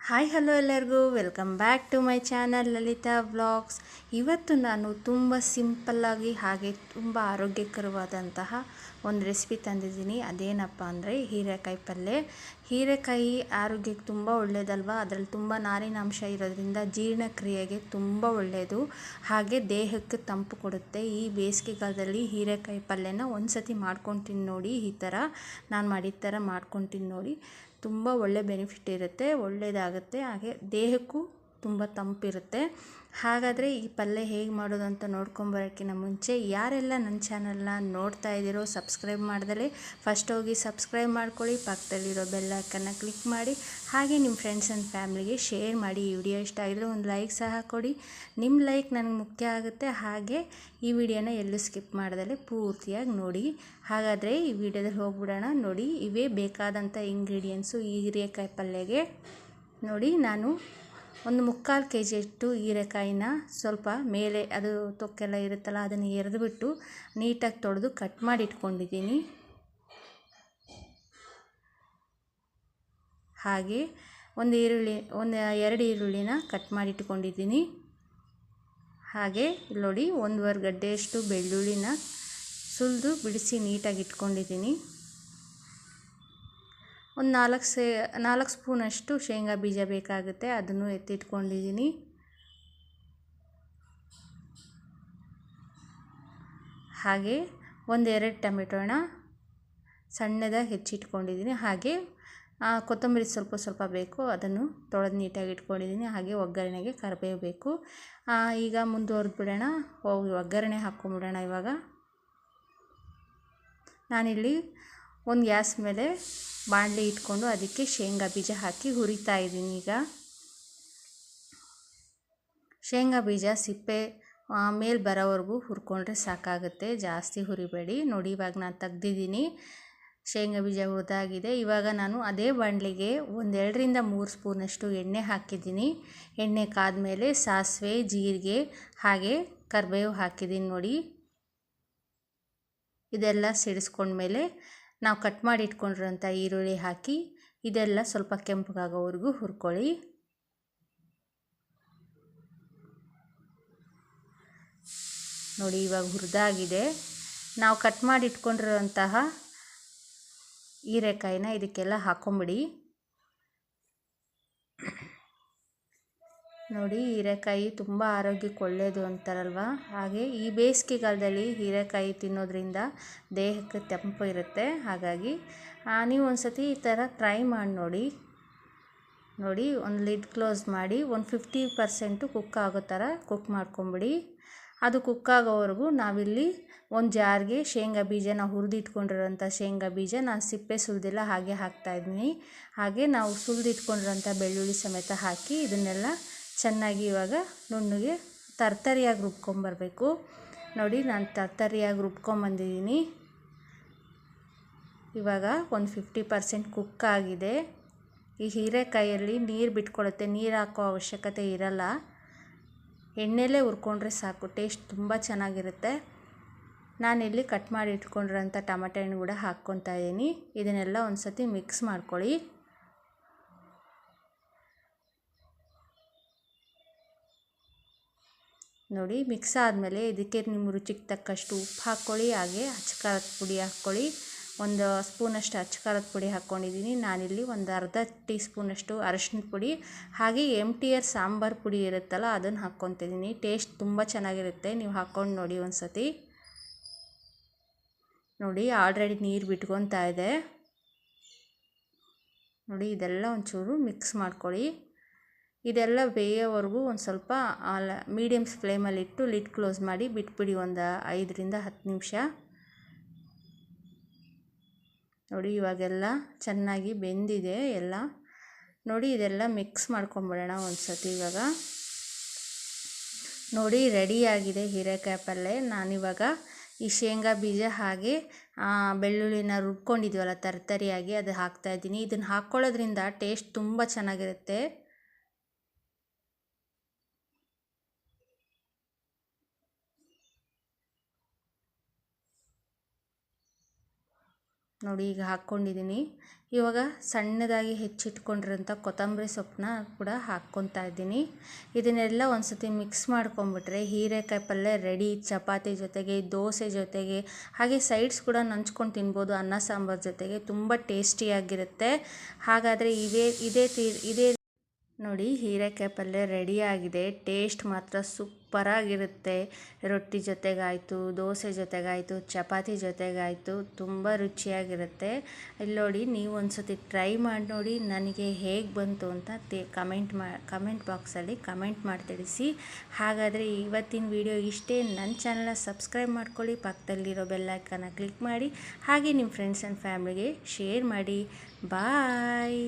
Hi, hello ಎಲ್ಲರಿಗೂ. Welcome back to my channel Lalitha vlogs. ಇವತ್ತು ನಾನು ತುಂಬ ಸಿಂಪಲ್ಲಾಗಿ ಹಾಗೆ ತುಂಬ ಆರೋಗ್ಯಕರವಾದಂತಹ ಒಂದು ರೆಸಿಪಿ ತಂದಿದ್ದೀನಿ. ಅದೇನಪ್ಪ ಅಂದರೆ ಹೀರೆಕಾಯಿ ಪಲ್ಯ. ಹೀರೆಕಾಯಿ ಆರೋಗ್ಯಕ್ಕೆ ತುಂಬ ಒಳ್ಳೆಯದಲ್ವಾ ಅದರಲ್ಲಿ ತುಂಬ ನಾರಿನಾಂಶ ಇರೋದ್ರಿಂದ ಜೀರ್ಣಕ್ರಿಯೆಗೆ ತುಂಬ ಒಳ್ಳೆಯದು ಹಾಗೆ ದೇಹಕ್ಕೆ ತಂಪು ಕೊಡುತ್ತೆ. ಈ ಬೇಸಿಗೆಗಾಲದಲ್ಲಿ ಹೀರೆಕಾಯಿ ಪಲ್ಯನ ಒಂದು ಸತಿ ಮಾಡ್ಕೊಂಡು ನೋಡಿ ಈ ಥರ ನಾನು ಮಾಡಿದ ಥರ ಮಾಡ್ಕೊಂಡು ನೋಡಿ ತುಂಬ ಒಳ್ಳೆ ಬೆನಿಫಿಟ್ ಇರುತ್ತೆ ಒಳ್ಳೆಯದಾಗುತ್ತೆ ಹಾಗೆ ದೇಹಕ್ಕೂ ತುಂಬ ತಂಪಿರುತ್ತೆ. ಹಾಗಾದರೆ ಈ ಪಲ್ಯ ಹೇಗೆ ಮಾಡೋದು ಅಂತ ನೋಡ್ಕೊಂಬರೋಕ್ಕಿಂತ ಮುಂಚೆ ಯಾರೆಲ್ಲ ನನ್ನ ಚಾನಲ್ನ ನೋಡ್ತಾ ಇದ್ದೀರೋ ಸಬ್ಸ್ಕ್ರೈಬ್ ಮಾಡ್ದಲೆ ಫಸ್ಟ್ ಹೋಗಿ ಸಬ್ಸ್ಕ್ರೈಬ್ ಮಾಡ್ಕೊಳ್ಳಿ, ಪಕ್ಕದಲ್ಲಿರೋ ಬೆಲ್ಲೈಕನ್ನ ಕ್ಲಿಕ್ ಮಾಡಿ, ಹಾಗೆ ನಿಮ್ಮ ಫ್ರೆಂಡ್ಸ್ ಆ್ಯಂಡ್ ಫ್ಯಾಮ್ಲಿಗೆ ಶೇರ್ ಮಾಡಿ ಈ ವಿಡಿಯೋ ಇಷ್ಟ ಆಗಿದ್ರೆ ಒಂದು ಲೈಕ್ ಸಹ ಕೊಡಿ. ನಿಮ್ಮ ಲೈಕ್ ನನಗೆ ಮುಖ್ಯ ಆಗುತ್ತೆ, ಹಾಗೆ ಈ ವಿಡಿಯೋನ ಎಲ್ಲೂ ಸ್ಕಿಪ್ ಮಾಡಿದಲೆ ಪೂರ್ತಿಯಾಗಿ ನೋಡಿ. ಹಾಗಾದರೆ ಈ ವಿಡಿಯೋದಲ್ಲಿ ಹೋಗ್ಬಿಡೋಣ. ನೋಡಿ, ಇವೇ ಬೇಕಾದಂಥ ಇಂಗ್ರೀಡಿಯೆಂಟ್ಸು ಈ ಹಿರಿಯಕಾಯಿ ಪಲ್ಯಗೆ ನೋಡಿ, ನಾನು ಒಂದು ಮುಕ್ಕಾಲು ಕೆ ಜಿಯಷ್ಟು ಹೀರೆಕಾಯಿನ ಸ್ವಲ್ಪ ಮೇಲೆ ಅದು ತೊಕ್ಕೆಲ್ಲ ಇರುತ್ತಲ್ಲ ಅದನ್ನು ಎರೆದುಬಿಟ್ಟು ನೀಟಾಗಿ ತೊಳೆದು ಕಟ್ ಮಾಡಿ ಇಟ್ಕೊಂಡಿದ್ದೀನಿ. ಹಾಗೆ ಒಂದು ಈರುಳ್ಳಿ, ಒಂದು, ಎರಡು ಈರುಳ್ಳಿನ ಕಟ್ ಮಾಡಿ ಇಟ್ಕೊಂಡಿದ್ದೀನಿ. ಹಾಗೆ ಇಲ್ಲಿ ನೋಡಿ ಒಂದುವರೆ ಗಡ್ಡೆಯಷ್ಟು ಬೆಳ್ಳುಳ್ಳಿನ ಸುಲಿದು ಬಿಡಿಸಿ ನೀಟಾಗಿ ಇಟ್ಕೊಂಡಿದ್ದೀನಿ. ಒಂದು ನಾಲ್ಕು ಸೇ, ನಾಲ್ಕು ಸ್ಪೂನಷ್ಟು ಶೇಂಗಾ ಬೀಜ ಬೇಕಾಗುತ್ತೆ, ಅದನ್ನು ಎತ್ತಿಟ್ಕೊಂಡಿದ್ದೀನಿ. ಹಾಗೆ ಒಂದೆರಡು ಟೊಮೆಟೊನ ಸಣ್ಣದಾಗಿ ಹೆಚ್ಚಿಟ್ಕೊಂಡಿದ್ದೀನಿ. ಹಾಗೆ ಕೊತ್ತಂಬರಿ ಸ್ವಲ್ಪ ಸ್ವಲ್ಪ ಬೇಕು, ಅದನ್ನು ತೊಳೆದು ನೀಟಾಗಿ ಇಟ್ಕೊಂಡಿದ್ದೀನಿ. ಹಾಗೆ ಒಗ್ಗರಣೆಗೆ ಕರಿಬೇವು ಬೇಕು. ಈಗ ಮುಂದುವರೆದು ಬಿಡೋಣ. ಹೋಗಿ ಒಗ್ಗರಣೆ ಹಾಕ್ಕೊಂಬಿಡೋಣ ಇವಾಗ. ನಾನಿಲ್ಲಿ ಒಂದು ಗ್ಯಾಸ್ ಮೇಲೆ ಬಾಣಲೆ ಇಟ್ಕೊಂಡು ಅದಕ್ಕೆ ಶೇಂಗಾ ಬೀಜ ಹಾಕಿ ಹುರಿತಾ ಇದ್ದೀನಿ ಈಗ. ಶೇಂಗಾ ಬೀಜ ಸಿಪ್ಪೆ ಮೇಲೆ ಬರೋವರೆಗೂ ಹುರ್ಕೊಂಡ್ರೆ ಸಾಕಾಗುತ್ತೆ. ಜಾಸ್ತಿ ಹುರಿಬೇಡಿ. ನೋಡಿ, ಇವಾಗ ನಾನು ತೆಗ್ದಿದ್ದೀನಿ. ಶೇಂಗಾ ಬೀಜ ಹುರಿದಾಗಿದೆ. ಇವಾಗ ನಾನು ಅದೇ ಬಾಣಲೆಗೆ ಒಂದೆರಡರಿಂದ ಮೂರು ಸ್ಪೂನಷ್ಟು ಎಣ್ಣೆ ಹಾಕಿದ್ದೀನಿ. ಎಣ್ಣೆ ಕಾದ್ಮೇಲೆ ಸಾಸಿವೆ, ಜೀರಿಗೆ, ಹಾಗೆ ಕರಿಬೇವು ಹಾಕಿದ್ದೀನಿ ನೋಡಿ. ಇದೆಲ್ಲ ಸಿಡಿಸ್ಕೊಂಡ್ಮೇಲೆ ನಾವು ಕಟ್ ಮಾಡಿ ಇಟ್ಕೊಂಡಿರೋಂಥ ಈರುಳ್ಳಿ ಹಾಕಿ, ಇದೆಲ್ಲ ಸ್ವಲ್ಪ ಕೆಂಪಗಾಗೋವರೆಗೂ ಹುರ್ಕೊಳ್ಳಿ. ನೋಡಿ, ಇವಾಗ ಹುರಿದಾಗಿದೆ. ನಾವು ಕಟ್ ಮಾಡಿ ಇಟ್ಕೊಂಡಿರೋಂತಹ ಹೀರೆಕಾಯಿನ ಇದಕ್ಕೆಲ್ಲ ಹಾಕೊಂಬಿಡಿ. ನೋಡಿ, ಹೀರೆಕಾಯಿ ತುಂಬ ಆರೋಗ್ಯಕ್ಕೆ ಒಳ್ಳೆಯದು ಅಂತಾರಲ್ವ? ಹಾಗೆ ಈ ಬೇಸಿಗೆಗಾಲದಲ್ಲಿ ಹೀರೆಕಾಯಿ ತಿನ್ನೋದ್ರಿಂದ ದೇಹಕ್ಕೆ ತಂಪು ಇರುತ್ತೆ. ಹಾಗಾಗಿ ನೀವು ಒಂದು ಸತಿ ಈ ಥರ ಟ್ರೈ ಮಾಡಿ ನೋಡಿ. ನೋಡಿ, ಒಂದು ಲಿಡ್ ಕ್ಲೋಸ್ ಮಾಡಿ, ಒಂದು ಫಿಫ್ಟಿ ಪರ್ಸೆಂಟು ಕುಕ್ ಆಗೋ ಥರ ಕುಕ್ ಮಾಡ್ಕೊಂಬಿಡಿ. ಅದು ಕುಕ್ ಆಗೋವರೆಗೂ ನಾವಿಲ್ಲಿ ಒಂದು ಜಾರ್ಗೆ ಶೇಂಗಾ ಬೀಜ ನಾವು ಹುರಿದಿಟ್ಕೊಂಡಿರೋಂಥ ಶೇಂಗಾ ಬೀಜ ನಾನು ಸಿಪ್ಪೆ ಸುಲಿದಿಲ್ಲ, ಹಾಗೆ ಹಾಕ್ತಾಯಿದ್ದೀನಿ ಹಾಗೆ ನಾವು ಸುಲಿದಿಟ್ಕೊಂಡಿರೋಂಥ ಬೆಳ್ಳುಳ್ಳಿ ಸಮೇತ ಹಾಕಿ ಇದನ್ನೆಲ್ಲ ಚೆನ್ನಾಗಿ ಇವಾಗ ನುಣ್ಣಗೆ ತರ್ತರಿಯಾಗಿ ರುಬ್ಕೊಂಬರಬೇಕು. ನೋಡಿ, ನಾನು ತರ್ತರಿಯಾಗಿ ರುಬ್ಕೊಂಬಂದಿದ್ದೀನಿ. ಇವಾಗ ಒಂದು ಫಿಫ್ಟಿ ಪರ್ಸೆಂಟ್ ಕುಕ್ ಆಗಿದೆ. ಈ ಹೀರೆಕಾಯಲ್ಲಿ ನೀರು ಬಿಟ್ಕೊಳ್ಳುತ್ತೆ ನೀರು ಹಾಕೋ ಅವಶ್ಯಕತೆ ಇರಲ್ಲ. ಎಣ್ಣೆಲೇ ಹುರ್ಕೊಂಡ್ರೆ ಸಾಕು, ಟೇಸ್ಟ್ ತುಂಬ ಚೆನ್ನಾಗಿರುತ್ತೆ. ನಾನು ಇಲ್ಲಿ ಕಟ್ ಮಾಡಿ ಇಟ್ಕೊಂಡಿರೋಂಥ ಟಮಟೆ ಹಣ್ಣು ಕೂಡ ಹಾಕ್ಕೊತಾ ಇದ್ದೀನಿ ಇದನ್ನೆಲ್ಲ ಒಂದು ಸತಿ ಮಿಕ್ಸ್ ಮಾಡ್ಕೊಳ್ಳಿ. ನೋಡಿ ಮಿಕ್ಸ್ ಆದಮೇಲೆ ಇದಕ್ಕೆ ನಿಮ್ಮ ರುಚಿಗೆ ತಕ್ಕಷ್ಟು ಉಪ್ಪು ಹಾಕ್ಕೊಳ್ಳಿ, ಹಾಗೆ ಅಚ್ಕಾರದ ಪುಡಿ ಹಾಕ್ಕೊಳ್ಳಿ. ಒಂದು ಸ್ಪೂನಷ್ಟು ಅಚ್ಕಾರದ ಪುಡಿ ಹಾಕ್ಕೊಂಡಿದ್ದೀನಿ. ನಾನಿಲ್ಲಿ ಒಂದು ಅರ್ಧ ಟೀ ಸ್ಪೂನಷ್ಟು ಅರಶಿನ ಪುಡಿ, ಹಾಗೆ ಎಂ ಟಿ ಆರ್ ಸಾಂಬಾರು ಪುಡಿ ಇರುತ್ತಲ್ಲ, ಅದನ್ನು ಹಾಕ್ಕೊತಿದ್ದೀನಿ. ಟೇಸ್ಟ್ ತುಂಬ ಚೆನ್ನಾಗಿರುತ್ತೆ, ನೀವು ಹಾಕ್ಕೊಂಡು ನೋಡಿ ಒಂದು ಸತಿ ನೋಡಿ, ಆಲ್ರೆಡಿ ನೀರು ಬಿಟ್ಕೊತಾ ಇದೆ. ನೋಡಿ, ಇದೆಲ್ಲ ಒಂಚೂರು ಮಿಕ್ಸ್ ಮಾಡ್ಕೊಳ್ಳಿ. ಇದೆಲ್ಲ ಬೇಯೋವರೆಗೂ ಒಂದು ಸ್ವಲ್ಪ ಆಲ ಮೀಡಿಯಮ್ ಫ್ಲೇಮಲ್ಲಿಟ್ಟು ಲಿಡ್ ಕ್ಲೋಸ್ ಮಾಡಿ ಬಿಟ್ಬಿಡಿ ಒಂದು ಐದರಿಂದ ಹತ್ತು ನಿಮಿಷ. ನೋಡಿ ಇವಾಗೆಲ್ಲ ಚೆನ್ನಾಗಿ ಬೆಂದಿದೆ ಎಲ್ಲ. ನೋಡಿ ಇದೆಲ್ಲ ಮಿಕ್ಸ್ ಮಾಡ್ಕೊಂಬಿಡೋಣ ಒಂದು ಸತಿ ಇವಾಗ. ನೋಡಿ ರೆಡಿಯಾಗಿದೆ ಹೀರೆಕಾಯಿ ಪಲ್ಯ ನಾನಿವಾಗ ಈ ಶೇಂಗಾ ಬೀಜ ಹಾಗೆ ಬೆಳ್ಳುಳ್ಳಿನ ರುಬ್ಕೊಂಡಿದ್ದೀವಲ್ಲ ತರತರಿಯಾಗಿ ಅದು ಹಾಕ್ತಾಯಿದ್ದೀನಿ ಇದನ್ನು ಹಾಕ್ಕೊಳ್ಳೋದ್ರಿಂದ ಟೇಸ್ಟ್ ತುಂಬ ಚೆನ್ನಾಗಿರುತ್ತೆ. ನೋಡಿ ಈಗ ಹಾಕ್ಕೊಂಡಿದ್ದೀನಿ. ಇವಾಗ ಸಣ್ಣದಾಗಿ ಹೆಚ್ಚಿಟ್ಕೊಂಡಿರೋಂಥ ಕೊತ್ತಂಬರಿ ಸೊಪ್ಪನ್ನ ಕೂಡ ಹಾಕ್ಕೊತಾ ಇದ್ದೀನಿ. ಇದನ್ನೆಲ್ಲ ಒಂದು ಸತಿ ಮಿಕ್ಸ್ ಮಾಡ್ಕೊಂಬಿಟ್ರೆ ಹೀರೆಕಾಯಿ ಪಲ್ಯ ರೆಡಿ, ಚಪಾತಿ ಜೊತೆಗೆ, ದೋಸೆ ಜೊತೆಗೆ, ಹಾಗೆ ಸೈಡ್ಸ್ ಕೂಡ ನಂಚ್ಕೊಂಡು ತಿನ್ಬೋದು ಅನ್ನ ಸಾಂಬಾರು ಜೊತೆಗೆ. ತುಂಬ ಟೇಸ್ಟಿಯಾಗಿರುತ್ತೆ. ಹಾಗಾದರೆ ಇದೇ ಇದೇ ತೀ, ಇದೇ ನೋಡಿ ಹೀರೆಕಾಯಿ ಪಲ್ಯ ರೆಡಿಯಾಗಿದೆ ಟೇಸ್ಟ್ ಮಾತ್ರ ಸೂಪರಾಗಿರುತ್ತೆ. ರೊಟ್ಟಿ ಜೊತೆಗಾಯಿತು, ದೋಸೆ ಜೊತೆಗಾಯಿತು, ಚಪಾತಿ ಜೊತೆಗಾಯಿತು, ತುಂಬ ರುಚಿಯಾಗಿರುತ್ತೆ. ಇಲ್ಲಿ ನೋಡಿ, ನೀವು ಒಂದು ಸತಿ ಟ್ರೈ ಮಾಡಿ ನೋಡಿ, ನನಗೆ ಹೇಗೆ ಬಂತು ಅಂತ ತೇ ಕಮೆಂಟ್ ಮಾ ಕಮೆಂಟ್ ಬಾಕ್ಸಲ್ಲಿ ಕಮೆಂಟ್ ಮಾಡಿ ತಿಳಿಸಿ ಹಾಗಾದರೆ ಇವತ್ತಿನ ವಿಡಿಯೋ ಇಷ್ಟೇ. ನನ್ನ ಚಾನಲ್ನ ಸಬ್ಸ್ಕ್ರೈಬ್ ಮಾಡ್ಕೊಳ್ಳಿ, ಪಕ್ಕದಲ್ಲಿರೋ ಬೆಲ್ಲೈಕನ್ನ ಕ್ಲಿಕ್ ಮಾಡಿ, ಹಾಗೆ ನಿಮ್ಮ ಫ್ರೆಂಡ್ಸ್ ಆ್ಯಂಡ್ ಫ್ಯಾಮ್ಲಿಗೆ ಶೇರ್ ಮಾಡಿ. ಬಾಯ್